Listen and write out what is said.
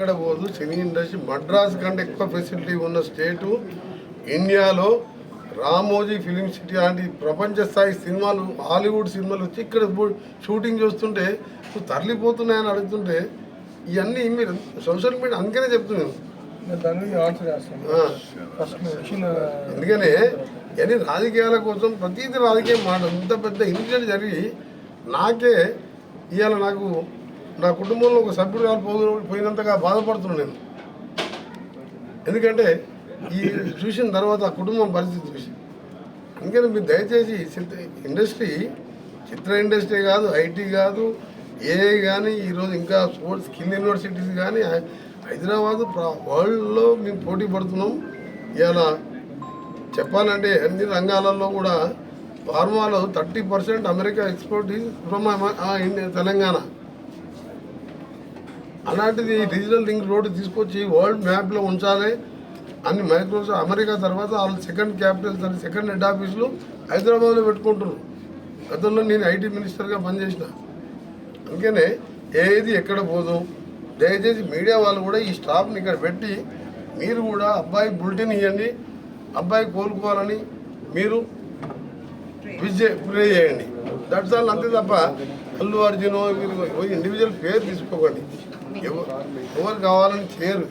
ఎక్కడ పోదు. Cine industry Madras కంటే ఎక్కువ ఫెసిలిటీ ఉన్న స్టేటు ఇండియాలో రామోజీ ఫిలిం సిటీ లాంటి ప్రపంచ స్థాయి సినిమాలు హాలీవుడ్ సినిమాలు వచ్చి ఇక్కడ షూటింగ్ చూస్తుంటే నువ్వు తరలిపోతున్నాయని అడుగుతుంటే ఇవన్నీ మీరు సోషల్ మీడియా అందుకనే చెప్తున్నాను. అందుకనే ఇవన్నీ రాజకీయాల కోసం ప్రతిదీ రాజకీయం మాట ఇంత పెద్ద ఇన్సిడెంట్ జరిగి నాకే ఇవాళ నాకు నా కుటుంబంలో ఒక సభ్యుడు పో- పోయినంతగా బాధపడుతున్నాను నేను. ఎందుకంటే ఈ చూసిన తర్వాత కుటుంబం పరిస్థితి చూసి. అందుకని మీరు దయచేసి చిత్ర ఇండస్ట్రీ చిత్ర ఇండస్ట్రీ కాదు ఐటీ కాదు ఏఐ కానీ ఈరోజు ఇంకా స్పోర్ట్స్ స్కిల్ యూనివర్సిటీస్ కానీ హైదరాబాద్ వరల్డ్లో మేము పోటీ పడుతున్నాం. ఇలా చెప్పాలంటే అన్ని రంగాలలో కూడా ఫార్మాలో thirty percent America export is from Telangana. అలాంటిది డిజిటల్ లింక్ రోడ్డు తీసుకొచ్చి వరల్డ్ మ్యాప్లో ఉంచాలి. అన్ని మైక్రోసాఫ్ట్ అమెరికా తర్వాత వాళ్ళు సెకండ్ క్యాపిటల్స్ అని సెకండ్ హెడ్ ఆఫీసులు హైదరాబాద్లో పెట్టుకుంటున్నారు గతంలో నేను ఐటీ మినిస్టర్గా పనిచేసిన. అందుకనే ఏది ఎక్కడ పోదు. దయచేసి మీడియా వాళ్ళు కూడా ఈ స్టాఫ్ని ఇక్కడ పెట్టి మీరు కూడా అబ్బాయి బులెటిన్ ఇవ్వండి అబ్బాయి కోలుకోవాలని మీరు విజయ్ ప్రే చేయండి. దట్స్ ఆల్ అంతే తప్ప అల్లు అర్జున్ మీరు ఇండివిజువల్ పేరు తీసుకోకండి. ఎవరు ఎవరు కావాలని చేయరు.